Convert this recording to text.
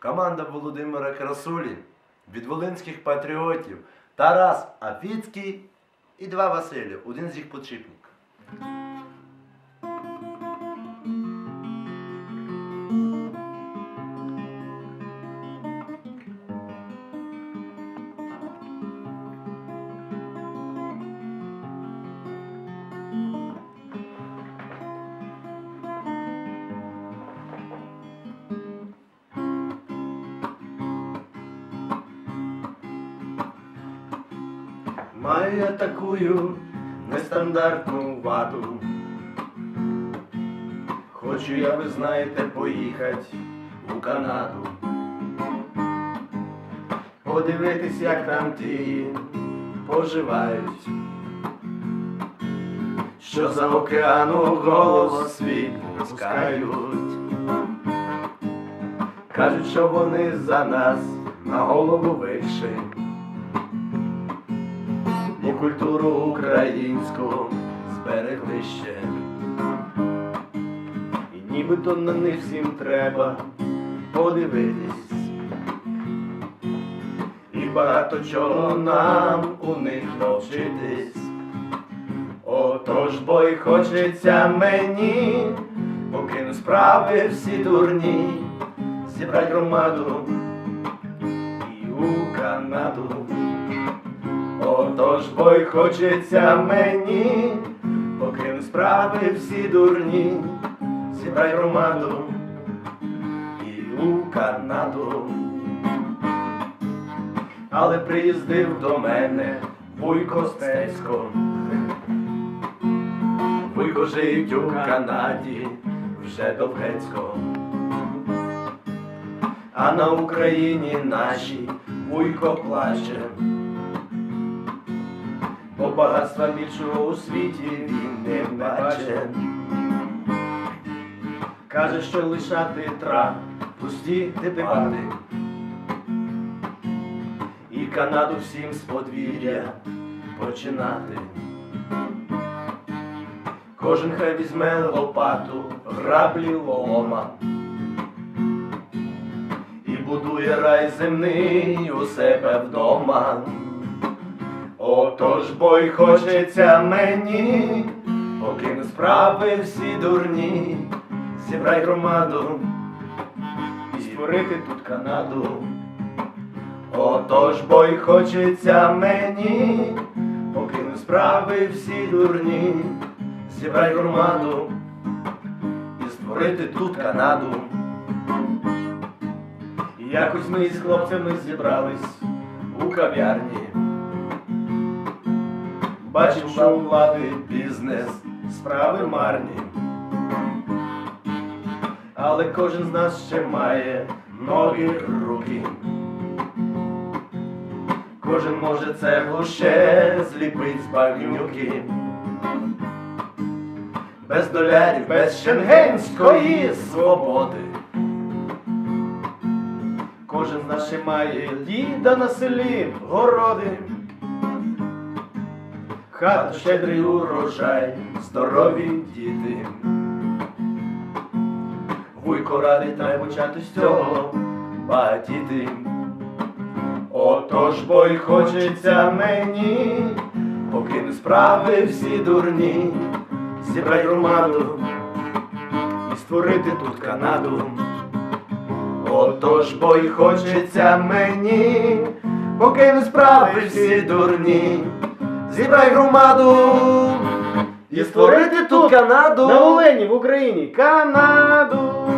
команда Володимира Красулі, від волинських патріотів Тарас Афіцький і два Василі, один з їх подшипник. Маю я такую нестандартну ваду. Хочу я, ви знаєте, поїхати у Канаду. Подивитись, як там ті поживають. Що за океану голос світ пускають. Кажуть, що вони за нас на голову вищі культуру українську зберегли ще. І нібито на них всім треба подивитись. І багато чого нам у них навчитись. Отож, бо й хочеться мені, покину справи всі дурні, зібрать громаду і у Канаду. Отож, бо й хочеться мені, покину справи всі дурні, зібрай громаду і у Канаду. Але приїздив до мене Вуйко Стецько. Вуйко живить у Канаді вже довгецько. А на Україні нашій Вуйко плаче. Багатства більшого у світі він не бачить. Каже, що лишати трап, пусті дебати. І Канаду всім з подвір'я починати. Кожен хай візьме лопату, граблі лома. І будує рай земний у себе вдома. Отож, бо й хочеться мені, покину справи всі дурні, зібрай громаду і створити тут Канаду. Отож, бо й хочеться мені, покину справи всі дурні, зібрай громаду і створити тут Канаду. Якось ми із хлопцями зібрались у кав'ярні. Бачив, що у влади бізнес, справи марні. Але кожен з нас ще має ноги руки. Кожен може цеглу ще зліпить з багнюки. Без долярів, без шенгенської свободи. Кожен з нас ще має діда на селі, городи. Хата щедрий урожай, здорові діти. Вуйко радить нам почати з цього багатіти. Отож, бо й хочеться мені, покину справи всі дурні, зібрать громаду і створити тут Канаду. Отож, бо й хочеться мені, покину справи всі дурні, зібрай громаду і створити тут Канаду. На Олені в Україні Канаду.